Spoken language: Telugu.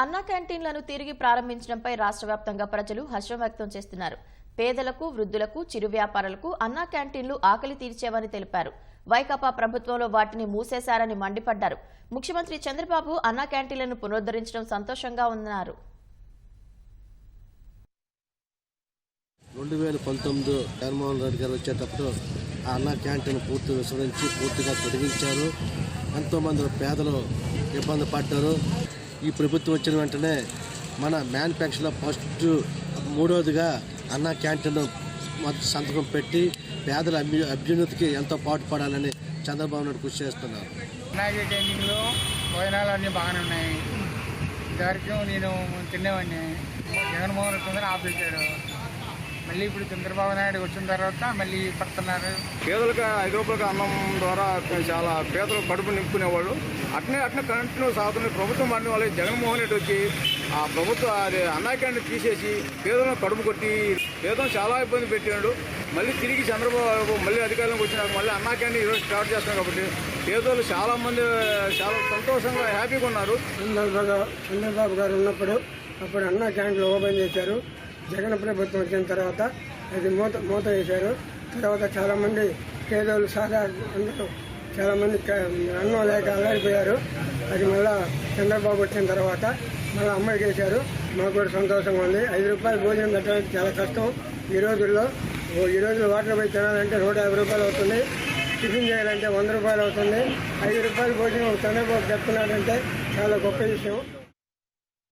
అన్నా క్యాంటీన్లను తిరిగి ప్రారంభించడంపై రాష్ట్ర వ్యాప్తంగా ప్రజలు హర్షం వ్యక్తం చేస్తున్నారు. పేదలకు వృద్ధులకు చిరు వ్యాపారులకు అన్నా క్యాంటీన్లు ఆకలి తీర్చేవని తెలిపారు. వైకాపా ప్రభుత్వంలో వాటిని మూసేశారని మండిపడ్డారు. ముఖ్యమంత్రి చంద్రబాబు అన్నా క్యాంటీన్లను పునరుద్ధరించడం సంతోషంగా ఉన్నారు. రెండు వేల పంతొమ్మిది జగన్మోహన్ రెడ్డి గారు వచ్చేటప్పుడు ఆ అన్న క్యాంటీన్ పూర్తి విస్మరించి పూర్తిగా తొలగించారు. ఎంతోమంది పేదలు ఇబ్బంది పడ్డారు. ఈ ప్రభుత్వం వచ్చిన వెంటనే మన మ్యానుఫ్యాక్చర్లో ఫస్ట్ మూడవదిగా అన్న క్యాంటీన్ సంతకం పెట్టి పేదల అభ్యు అభ్యున్నతికి ఎంతో పాటుపడాలని చంద్రబాబు నాయుడు కృషి చేస్తున్నారు. అలాగే భోజనాలు అన్నీ బాగానే ఉన్నాయి. ఇంతవరకు నేను తినేవాడిని. జగన్మోహన్ రెడ్డి ఆఫీస్ మళ్ళీ ఇప్పుడు చంద్రబాబు నాయుడు వచ్చిన తర్వాత మళ్ళీ పడుతున్నారు పేదలకు ఐదు రూపాయలకి అన్నం ద్వారా చాలా పేదలు కడుపు నింపుకునేవాళ్ళు. అట్నే అట్నే కంటిన్యూ సాగుతున్న ప్రభుత్వం పడిన వాళ్ళు జగన్మోహన్ రెడ్డి వచ్చి ఆ ప్రభుత్వ అది అన్నాకాన్ని తీసేసి పేదలను కడుపు కొట్టి పేదలను చాలా ఇబ్బంది పెట్టాడు మళ్ళీ తిరిగి చంద్రబాబు మళ్ళీ అధికారంలోకి వచ్చినాక మళ్ళీ అన్నాకాన్ని ఈరోజు స్టార్ట్ చేస్తాం కాబట్టి పేదలు చాలా మంది చాలా సంతోషంగా హ్యాపీగా ఉన్నారు. చంద్రబాబు గారు చంద్రబాబు గారు ఉన్నప్పుడు అప్పుడు అన్న క్యాంటీన్లు ఓపెన్ చేశారు. జగన్ ప్రభుత్వం వచ్చిన తర్వాత అది మూత మూత వేశారు. తర్వాత చాలామంది పేదోళ్ళు సాదా అందరూ చాలామంది అన్నం లేక అల్లాడిపోయారు. అది మళ్ళా చంద్రబాబు వచ్చిన తర్వాత మళ్ళీ అమ్మాయి చేశారు. మాకు కూడా సంతోషంగా ఉంది. ఐదు రూపాయలు భోజనం పెట్టడానికి చాలా కష్టం. ఈ రోజుల్లో ఈ రోజుల్లో వాటర్ పోయి తినాలంటే నూట యాభై రూపాయలు అవుతుంది. టిఫిన్ చేయాలంటే వంద రూపాయలు అవుతుంది. ఐదు రూపాయలు భోజనం చంద్రబాబు చెప్తున్నాడంటే చాలా గొప్ప విషయం.